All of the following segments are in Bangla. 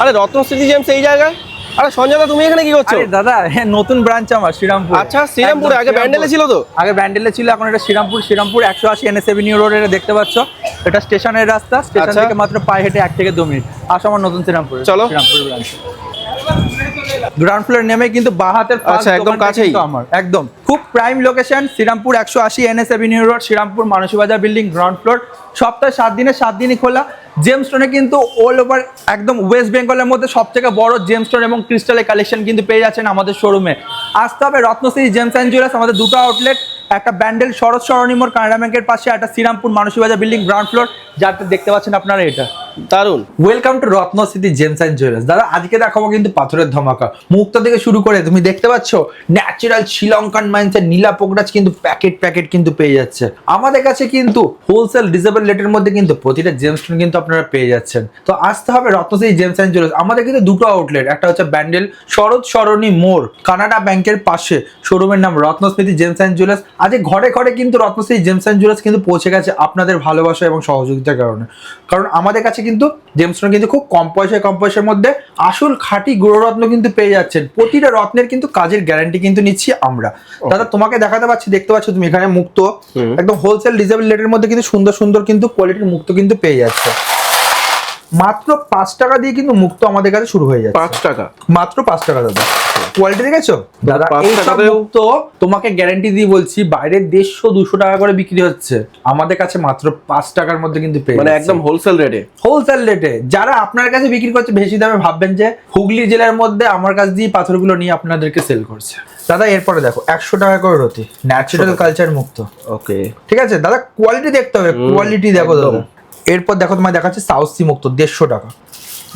আরে রত্নশ্রী জেমস এই জায়গায়? আরে সঞ্জয় তুমি এখানে কি করছ? দাদা হ্যাঁ নতুন ব্রাঞ্চ আমার শ্রীরামপুর। আচ্ছা, শ্রীরামপুরে, আগে ব্যান্ডেলে ছিল তো? আগে ব্যান্ডেলে ছিল এখন এটা শ্রীরামপুর শ্রীরামপুর একশো আশি এনএস এভিনিউ রোড এটা দেখতে পাচ্ছ। এটা স্টেশনের রাস্তা স্টেশন আচ্ছা। থেকে মাত্র পায়ে হেঁটে এক থেকে দু মিনিট। আসো আমার নতুন শ্রীরামপুর চলো। শ্রীরামপুর ব্রাঞ্চ গ্রাউন্ড ফ্লোর নেমে কিন্তু বাঁ হাতের আচ্ছা, একদম কাছেই। আমার একদম। খুব প্রাইম লোকেশন শ্রীরামপুর একশো আশি NS avenue road Shrirampur Manasi Bazar building ground floor সপ্তাহে সাত দিনে সাত দিনই খোলা। জেমস্টোনে কিন্তু অল ওভার একদম ওয়েস্ট বেঙ্গলের মধ্যে সব থেকে বড় জেমস্টোন এবং ক্রিস্টালের কালেকশন কিন্তু পেয়ে যাচ্ছেন আমাদের শোরুমে আসতে হবে রত্নশ্রী জেমস অ্যান্ড জুয়েলার্স আমাদের দুটো আউটলেট একটা ব্যান্ডেল শরৎ সরণী মোড় কানাডা ব্যাংকের পাশে একটা Serampore Manasi Bazar building ground floor যাতে দেখতে পাচ্ছেন আপনারা এটা। দারুণ welcome to Ratna city gems and jewellers দাদা আজকে দেখাবো কিন্তু পাথরের ধমাকা। মুক্তা থেকে শুরু করে তুমি দেখতে পাচ্ছ? ন্যাচারাল শ্রীলঙ্কান মাইন্সের নীলা পোকরাজ কিন্তু প্যাকেট প্যাকেট কিন্তু পেয়ে যাচ্ছে। আমাদের কাছে কিন্তু হোলসেল ডিজেবল রেটের মধ্যে কিন্তু প্রতিটা জেমস্টোন কিন্তু আপনারা পেয়ে যাচ্ছেন। তো আসতে হবে Ratna city gems and jewellers আমাদের কিন্তু দুটো আউটলেট একটা হচ্ছে ব্যান্ডেল শরৎ সরণী মোড় কানাডা ব্যাংকের পাশে। শোরুমের নাম রত্নস্মৃতি জেমস অ্যান্ড জুয়েলার্স আজ ঘরে ঘরে কিন্তু রত্নশ্রী জেমস অ্যান্ড জুয়েলার্স কিন্তু পৌঁছে গেছে আপনাদের ভালোবাসা এবং সহযোগিতার কারণে। কারণ আমাদের কাছে কিন্তু জেমস্টোন কিন্তু খুব কম পয়সায় কম পয়সার মধ্যে আসল খাঁটি গুণরত্ন কিন্তু পেয়ে যাচ্ছেন। প্রতিটা রত্নের কিন্তু কাজের গ্যারান্টি কিন্তু নিচ্ছি আমরা। দাদা তোমাকে দেখাতে পাচ্ছি দেখতে পাচ্ছ তুমি এখানে মুক্ত। একদম হোলসেল ডিজেবল রেটের মধ্যে কিন্তু সুন্দর সুন্দর কিন্তু কোয়ালিটির মুক্ত কিন্তু পেয়ে যাচ্ছে। মাত্র পাঁচ টাকা দিয়ে কিন্তু মুক্ত আমাদের কাছে শুরু হয়ে যাচ্ছে। পাঁচ টাকা। মাত্র পাঁচ টাকা দাদা। কোয়ালিটি দেখেছ? দাদা মুক্ত তোমাকে গ্যারান্টি দিয়ে বলছি বাইরে দেড়শো দুশো টাকা করে বিক্রি হচ্ছে। আমাদের কাছে মাত্র পাঁচ টাকার মধ্যে কিন্তু মানে একদম হোলসেল রেটে হোলসেল রেটে যারা আপনার কাছে বিক্রি করছে বেশি দামে ভাববেন যে হুগলি জেলার মধ্যে আমার কাছ দিয়ে পাথরগুলো নিয়ে আপনাদেরকে সেল করছে। দাদা এরপরে দেখো একশো টাকা করে রতি ন্যাচারাল কালচার মুক্ত ওকে ঠিক আছে? দাদা কোয়ালিটি দেখতে হবে কোয়ালিটি দেখো দাদা। এরপর দেখো তোমায় দেখাচ্ছে সাউথ সি মুক্ত দেড়শো টাকা।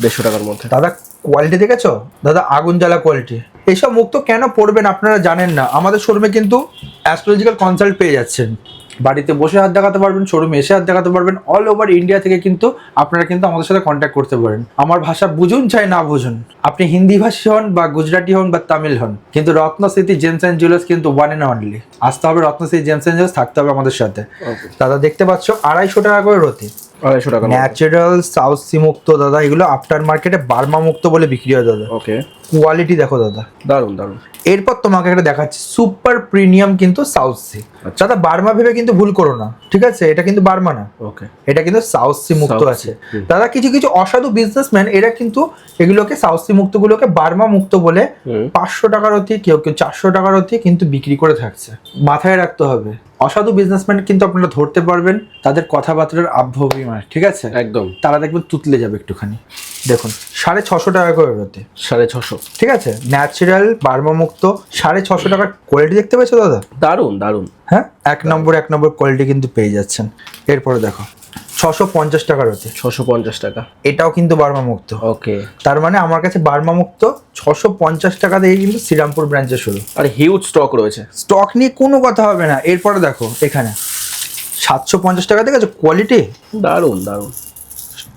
দেড়শো টাকার মধ্যে। দাদা কোয়ালিটি দেখেছ? দাদা আগুন জ্বালা কোয়ালিটি এইসব মুক্ত কেন পড়বেন আপনারা জানেন না। আমাদের শোরুমে কিন্তু অ্যাস্ট্রোলজিক্যাল কনসাল্ট পেয়ে যাচ্ছেন। বাড়িতে বসে হাত দেখাতে পারবেন শোরুমে এসে হাত দেখাতে পারবেন। অল ওভার ইন্ডিয়া থেকে কিন্তু আপনারা কিন্তু আমাদের সাথে কন্ট্যাক্ট করতে পারেন। আমার ভাষা বুঝুন চাই না বুঝুন। আপনি হিন্দি ভাষী হন বা গুজরাটি হন বা তামিল হন কিন্তু Ratna Smriti gems and jewellers কিন্তু ওয়ান অ্যান্ড অনলি আসতে হবে রত্ন স্মৃতি জেমস অ্যান্ড জুয়েলার্স থাকতে হবে আমাদের সাথে। দাদা দেখতে পাচ্ছ আড়াইশো টাকা করে রতি। আড়াইশো টাকা ন্যাচারাল সাউথ সি মুক্ত দাদা এগুলো আফটার মার্কেটে বার্মা মুক্ত বলে বিক্রি হয় দাদা। ওকে কোয়ালিটি দেখো দাদা। দারুণ দারুণ এরপর তোমাকে একটা দেখাচ্ছি সুপার প্রিমিয়াম কিন্তু সাউথ সি। আচ্ছা। দাদা বার্মা ভেবে কিন্তু ভুল করো না ঠিক আছে? এটা কিন্তু বার্মা না। ওকে এটা কিন্তু সাউথ সি মুক্ত আছে। দাদা কিছু কিছু অসাধু বিজনেসম্যান এরা কিন্তু এগুলোকে সাউথ সি মুক্তগুলোকে বার্মা মুক্ত বলে পাঁচশো টাকার অতি কেউ কেউ চারশো টাকার অতি কিন্তু বিক্রি করে থাকছে। মাথায় রাখতে হবে। অসাধু বিজনেসম্যান কিন্তু আপনারা ধরতে পারবেন তাদের কথাবার্তার আভ্যভিমান ঠিক আছে? একদম। তারা দেখবেন তুতলে যাবে একটুখানি। দেখুন সাড়ে ছশো টাকা করে বেরোতে সাড়ে ছশো। ঠিক আছে? ন্যাচারাল বার্মা মুক্ত সাড়ে ছশো টাকার কোয়ালিটি দেখতে পেয়েছ দাদা? দারুণ দারুণ হ্যাঁ? এক নম্বর এক নম্বর কোয়ালিটি কিন্তু পেয়ে যাচ্ছেন। এরপরে দেখো ছশো পঞ্চাশ টাকার হচ্ছে ছশো পঞ্চাশ টাকা। এটাও কিন্তু বার্মা মুক্ত। ওকে। তার মানে আমার কাছে বার্মা মুক্ত ছশো পঞ্চাশ টাকা থেকে কিন্তু শ্রীরামপুর ব্রাঞ্চে শুরু। আর হিউজ স্টক রয়েছে। স্টক নিয়ে কোনো কথা হবে না। এরপরে দেখো এখানে। সাতশো পঞ্চাশ টাকা দেখেছ? কোয়ালিটি দারুণ দারুণ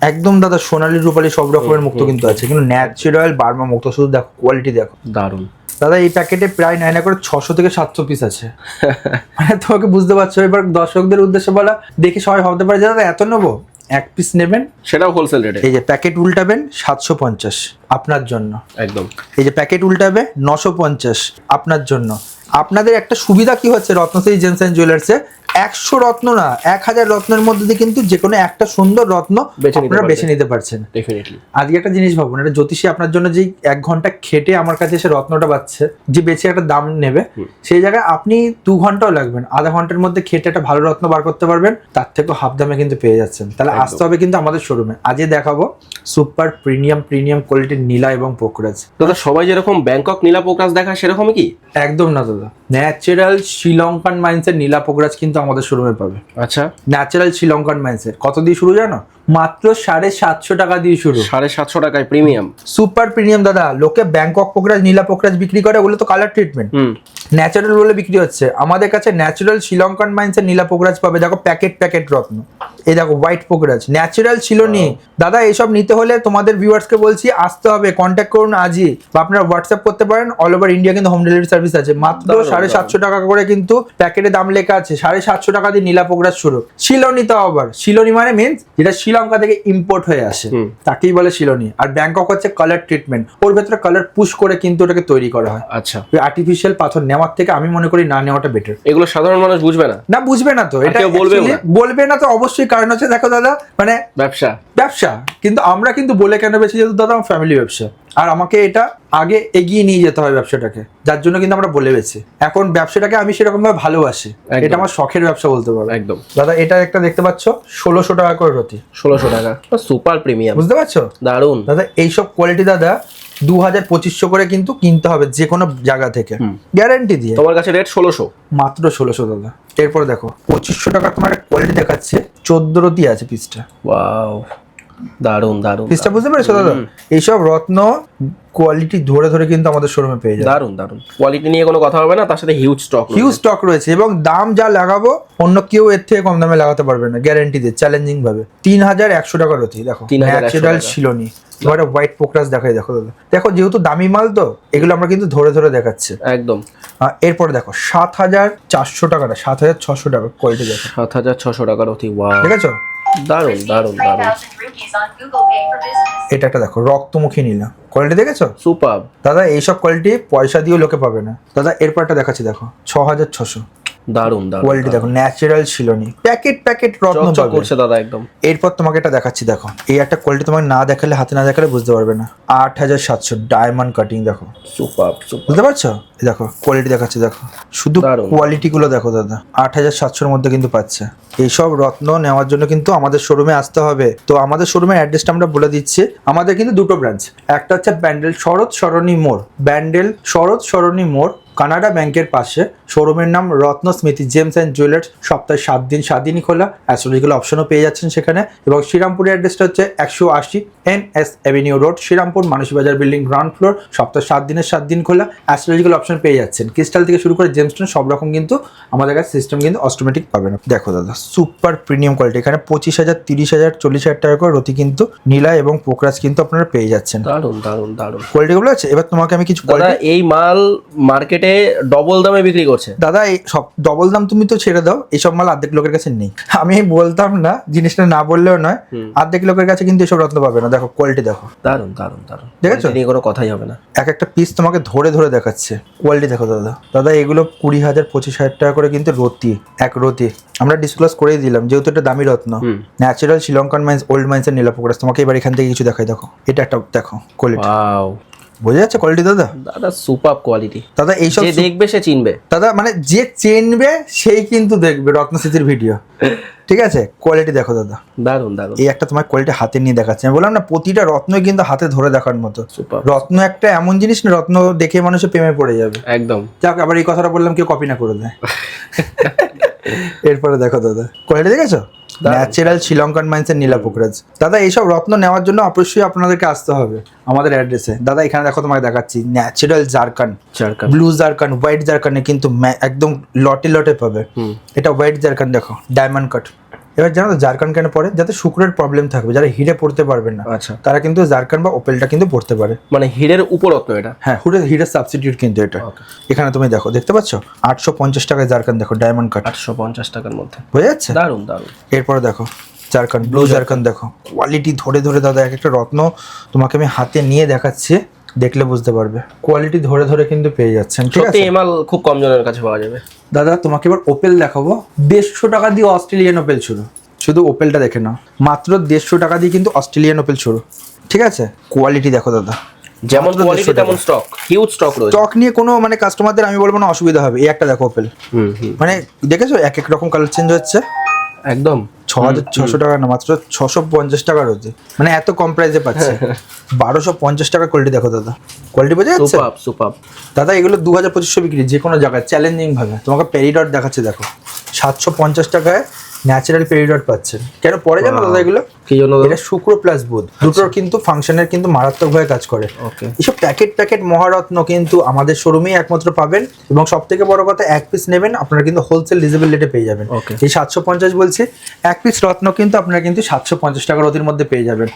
একদম দাদা সোনালী রূপালী সব রকমের মুক্ত কিন্তু আছে। কিন্তু ন্যাচারাল বার্মা মুক্ত। শুধু দেখো কোয়ালিটি দেখো। দারুণ দাদা এই প্যাকেটে প্রায় নয় না করে ছশো থেকে সাতশো পিস আছে। মানে তোমাকে বুঝতে পারছ এবার দর্শকদের উদ্দেশ্যে বলা দেখে সবাই ভাবতে পারে যে দাদা এত নেব? এক পিস নেবেন? সেটাও হোলসেল রেটে এই যে প্যাকেট উল্টাবেন সাতশো পঞ্চাশ আপনার জন্য। একদম। এই যে প্যাকেট উল্টাবে নশো পঞ্চাশ আপনার জন্য। আপনাদের একটা সুবিধা কি হচ্ছে রত্নশ্রী জেমস অ্যান্ড জুয়েলার্সে? একশো রত্ন না এক হাজার রত্নের মধ্যে দিয়ে কিন্তু যে কোনো একটা সুন্দর রত্ন বেছে নিতে আপনারা বেছে নিতে পারছেন। ডেফিনেটলি আজকে একটা জিনিস ভাবুন একটা জ্যোতিষী আপনার জন্য যেই এক ঘণ্টা খেটে আমার কাছে এসে রত্নটা পাচ্ছে যে বেছে একটা দাম নেবে সেই জায়গায় আপনি দু ঘন্টাও লাগবেন আধা ঘণ্টার মধ্যে খেটে একটা ভালো রত্ন বার করতে পারবেন তার থেকেও হাফ দামে কিন্তু পেয়ে যাচ্ছেন। তাহলে আসতে হবে কিন্তু আমাদের শোরুমে আজকে দেখাবো সুপার প্রিমিয়াম প্রিমিয়াম কোয়ালিটির নীলা এবং পোকরাজ দাদা সবাই যেরকম ব্যাংকক নীলা পোকরাজ দেখায় সেরকমই কি? একদম না দাদা ন্যাচারাল শ্রীলঙ্কান মাইন্সের নীলা পোকরাজ কিন্তু আমাদের শোরুমে পাবে। আচ্ছা। ন্যাচারাল শ্রীলঙ্কান মাইন্সের কত দিয়ে শুরু জানো? মাত্র সাড়ে সাতশো টাকা দিয়ে শুরু। সাড়ে সাতশো টাকায় প্রিমিয়াম সুপার প্রিমিয়াম দাদা। লোকে ব্যাংকক পোকরাজ নীলা পোকরাজ বিক্রি করে ওগুলো তো কালার ট্রিটমেন্ট ন্যাচারাল বলে বিক্রি হচ্ছে। আমাদের কাছে ন্যাচারাল শ্রীলঙ্কান মাইন্সের নীলা পোকরাজ পাবে। দেখো প্যাকেট প্যাকেট রত্ন। এই দেখো হোয়াইট পোকরাজ ন্যাচারাল ছিল নি। দাদা এসব নিতে হলে তোমাদের ভিউয়ার্সকে বলছি আসতে হবে। কন্ট্যাক্ট করুন আজই বা আপনারা হোয়াটসঅ্যাপ করতে পারেন। অল ওভার ইন্ডিয়া কিন্তু হোম ডেলিভারি সার্ভিস আছে। মাত্র সাড়ে সাতশো টাকা করে কিন্তু প্যাকেটে দাম লেখা আছে। সাড়ে সাতশো টাকা দিয়ে নীলা পোকরাজ শুরু। শিলনি তো আবার। শিলনি মানে মিনস যেটা শ্রীলঙ্কা থেকে ইম্পোর্ট হয়ে আসে। তাকেই বলে শিলনি। আর ব্যাংকক হচ্ছে কালার ট্রিটমেন্ট ওর ভেতরে কালার পুশ করে কিন্তু ওটাকে তৈরি করা হয়। আচ্ছা। আর্টিফিশিয়াল পাথর নেওয়ার থেকে আমি মনে করি না নেওয়াটা বেটার এগুলো সাধারণ মানুষ বুঝবে না। না বুঝবে না তো। এটা বলবে না। বলবে না তো অবশ্যই। কারণ হচ্ছে দেখো দাদা মানে ব্যবসা। ব্যবসা। কিন্তু আমরা কিন্তু বলে কেন বেশি যেহেতু দাদা আমার ফ্যামিলি ব্যবসা। আর আমাকে এটা আগে এগিয়ে নিয়ে যেতে হয় ব্যবসাটাকে যার জন্য কিন্তু আমরা বলে বেছি এখন ব্যবসাটাকে আমি সেরকম ভাবে ভালোবাসি এটা আমার শখের ব্যবসা বলতে পারো। একদম। দাদা এটা একটা দেখতে পাচ্ছ ষোলোশো টাকা করে রতি ষোলোশো টাকা। সুপার প্রিমিয়াম বুঝতে পারছ? দারুণ দাদা এইসব কোয়ালিটি দাদা দু হাজার পঁচিশশো করে কিন্তু কিনতে হবে যে কোনো জায়গা থেকে। গ্যারান্টি দিয়ে। তোমার কাছে রেট ষোলোশো। মাত্র ষোলোশো দাদা। এরপর দেখো পঁচিশশো টাকার তোমার কোয়ালিটি দেখাচ্ছে। চোদ্দ রতি আছে পিসটা ওয়াও দারুণ দারুণ পিসটা বুঝতে পেরেছ দাদা? এইসব রত্ন কোয়ালিটি ধরে ধরে কিন্তু আমাদের শোরুমে পেয়ে যাবে। দারুণ দারুণ কোয়ালিটি নিয়ে কোনো কথা হবে না তার সাথে হিউজ স্টক হিউজ স্টক রয়েছে এবং দাম যা লাগাবো অন্য কেউ এর থেকে কম দামে লাগাতে পারবে না গ্যারান্টি দিয়ে চ্যালেঞ্জিং ভাবে। তিন হাজার একশো টাকা রতি দেখো। 3100 ন্যাচারাল ছিল নি। এবারে হোয়াইট পোকরাস দেখাই দেখো দাদা। দেখো যেহেতু দামি মাল তো এগুলো আমরা কিন্তু ধরে ধরে দেখাচ্ছে। একদম। এরপর দেখো সাত হাজার চারশো টাকাটা সাত হাজার ছশো টাকা কোয়ালিটি দেখো। সাত হাজার ছশো টাকার অতি ওয়াও ঠিক আছে? দারুণ দারুণ দারুণ 3,000 rupees on Google Pay for business. এটা একটা দেখো রক্তমুখী নীলা। কোয়ালিটি দেখেছ? সুপার দাদা এইসব কোয়ালিটি পয়সা দিয়েও লোকে পাবে না। দাদা এরপরটা একটা দেখাচ্ছি দেখো। ছ হাজার ছশো। দারুণ দারুণ কোয়ালিটি দেখো ন্যাচারাল ছিল নি। প্যাকেট প্যাকেট রত্ন করছে দাদা একদম। এরপর তোমাকে এটা দেখাচ্ছি দেখো। এই একটা কোয়ালিটি তোমাকে না দেখালে হাতে না দেখালে বুঝতে পারবে না। আট হাজার সাতশো ডায়মন্ড কাটিং দেখো। সুপার বুঝতে পারছ? দেখো কোয়ালিটি দেখাচ্ছি দেখো। শুধু কোয়ালিটি গুলো দেখো দাদা। আট হাজার সাতশোর মধ্যে কিন্তু পাচ্ছে। এইসব রত্ন নেওয়ার জন্য কিন্তু আমাদের শোরুমে আসতে হবে। তো আমাদের শোরুমের অ্যাড্রেসটা আমরা বলে দিচ্ছি। আমাদের কিন্তু দুটো ব্রাঞ্চ একটা হচ্ছে ব্যান্ডেল শরৎ সরণী মোড় ব্যান্ডেল শরৎ সরণী মোড় কানাডা ব্যাংকের পাশে শোরুমের নাম রত্ন স্মৃতি জেমস অ্যান্ড জুয়েলার্স সপ্তাহে সাত দিন সাত দিনই খোলা। অ্যাস্ট্রোলজিক্যাল অপশনও পেয়ে যাচ্ছেন সেখানে। এবং শ্রীরামপুরের অ্যাড্রেসটা হচ্ছে একশো আশি N S avenue road Shrirampur Manasi Bazar building ground floor. সপ্তাহে সাত দিনের সাত দিন খোলা। অ্যাস্ট্রোলজিক্যাল অপশন পেয়ে যাচ্ছেন। ক্রিস্টাল থেকে শুরু করে জেমস্টোন সব রকম কিন্তু আমাদের কাছে সিস্টেম কিন্তু অটোমেটিক পাবে না দেখো দাদা সুপার প্রিমিয়াম কোয়ালিটি এখানে পঁচিশ হাজার তিরিশ হাজার চল্লিশ হাজার টাকা করে রতি কিন্তু নীলা এবং পোকরাজ কিন্তু আপনারা পেয়ে যাচ্ছেন। দারুণ দারুণ দারুণ কোয়ালিটিগুলো আছে? এবার তোমাকে আমি কিছু এই মাল মার্কেটে ডবল দামে বিক্রি করছে। দাদা এই সব ডবল দাম তুমি তো ছেড়ে দাও এইসব মাল অর্ধেক লোকের কাছে নেই। আমি বলতাম না জিনিসটা না বললেও নয় হুম। অর্ধেক লোকের কাছে কিন্তু এসব রত্ন পাবে না। দেখো কোয়ালিটি দেখো। দারুণ দারুণ দারুণ দেখেছ? নিয়ে কোনো কথাই হবে না। এক একটা পিস তোমাকে ধরে ধরে দেখাচ্ছে। কোয়ালিটি দেখো দাদা। দাদা এগুলো কুড়ি হাজার পঁচিশ হাজার টাকা করে কিন্তু রতি এক রতি। আমরা ডিসক্লোজ করেই দিলাম যেহেতু এটা দামি রত্ন। ন্যাচারাল শ্রীলঙ্কান মাইন্স ওল্ড মাইন্সের নীলাপোকরাস তোমাকে এবার এখান থেকে কিছু দেখাই দেখো। এটা একটা দেখো কোয়ালিটি ওয়াও বোঝা যাচ্ছে কোয়ালিটি দাদা? দাদা সুপার কোয়ালিটি দাদা এইসব যে দেখবে সে চিনবে। দাদা মানে যে চেনবে সেই কিন্তু দেখবে রত্নস্মৃতির ভিডিও ঠিক আছে? কোয়ালিটি দেখো দাদা। দারুণ দারুণ এই একটা তোমার কোয়ালিটি হাতে নিয়ে দেখাচ্ছে। আমি বললাম না প্রতিটা রত্নই কিন্তু হাতে ধরে দেখার মতো। রত্ন একটা এমন জিনিস না রত্ন দেখে মানুষের প্রেমে পড়ে যাবে। একদম। যাক আবার এই কথাটা বললাম কেউ কপি না করে দেয়। এরপরে দেখো দাদা। কোয়ালিটি দেখেছ? ন্যাচারাল শ্রীলঙ্কান মাইন্সের নীলা পোকরাজ দাদা এইসব রত্ন নেওয়ার জন্য অবশ্যই আপনাদেরকে আসতে হবে আমাদের অ্যাড্রেসে দাদা এখানে দেখো তোমাকে দেখাচ্ছি। Natural zircon zircon blue zircon white জারকানে কিন্তু একদম লটে লটে পাবে। এটা হোয়াইট জারকান দেখো। ডায়মন্ড কাট এবার জানো তো জারকান কেন পরে? যাতে শুক্রের প্রবলেম থাকবে যারা হিরে পড়তে পারবে না। আচ্ছা। তারা কিন্তু জারকান বা ওপেলটা কিন্তু পড়তে পারে। মানে হিরের উপরত্ন এটা? হ্যাঁ হুড়ে হিরের সাবস্টিটিউট কিন্তু এটা। এখানে তুমি দেখো দেখতে পাচ্ছ? আটশো পঞ্চাশ টাকায় জারকান দেখো ডায়মন্ড কাট আটশো পঞ্চাশ টাকার মধ্যে। বোঝা যাচ্ছে? দারুণ দারুণ এরপরে দেখো জারকান ব্লু জারকান দেখো কোয়ালিটি ধরে ধরে দাদা এক একটা রত্ন তোমাকে আমি হাতে নিয়ে দেখাচ্ছি। দেখলে বুঝতে পারবে। কোয়ালিটি ধরে ধরে কিন্তু পেয়ে যাচ্ছেন ঠিক আছে? এই মাল খুব কম জনের কাছে পাওয়া যাবে। দাদা তোমাকে এবার ওপেল দেখাবো। দেড়শো টাকা দিয়ে অস্ট্রেলিয়ান ওপেল শুরু। শুধু ওপেলটা দেখে নাও। মাত্র দেড়শো টাকা দিয়ে কিন্তু অস্ট্রেলিয়ান ওপেল শুরু। ঠিক আছে? কোয়ালিটি দেখো দাদা। যেমন কোয়ালিটি তেমন স্টক হিউজ স্টক রয়েছে। স্টক নিয়ে কোনো মানে কাস্টমারদের আমি বলব না অসুবিধা হবে। এই একটা দেখো ওপেল মানে দেখেছ? এক এক রকম কালার চেঞ্জ হচ্ছে। একদম। হাজার ছশো টাকা না মাত্র ছশো পঞ্চাশ টাকা রয়েছে মানে এত কম প্রাইসে পাচ্ছে। বারোশো পঞ্চাশ টাকা কোয়ালিটি দেখো দাদা। কোয়ালিটি বোঝা যাচ্ছে? সুপার সুপার দাদা এগুলো দু হাজার পঁচিশশো বিক্রি যে কোনো জায়গায় চ্যালেঞ্জিং ভাবে। তোমাকে পেরিডট দেখাচ্ছে দেখো। সাতশো পঞ্চাশ টাকায় ন্যাচারাল পেরিডট পাচ্ছেন। কেন? পরে জানো দাদা এগুলো? কি জন্য এটা শুক্র প্লাস বুধ। দুটোর কিন্তু ফাংশনের কিন্তু মারাত্মকভাবে কাজ করে। ওকে এসব প্যাকেট প্যাকেট মহারত্ন কিন্তু আমাদের শোরুমেই একমাত্র পাবেন এবং সব থেকে বড় কথা এক পিস নেবেন আপনারা কিন্তু হোলসেল ডিজেবল রেটে পেয়ে যাবেন. এই সাতশো পঞ্চাশ বলছি এক পিস রত্ন কিন্তু আপনারা কিন্তু সাতশো পঞ্চাশ টাকার অতির মধ্যে পেয়ে যাবেন।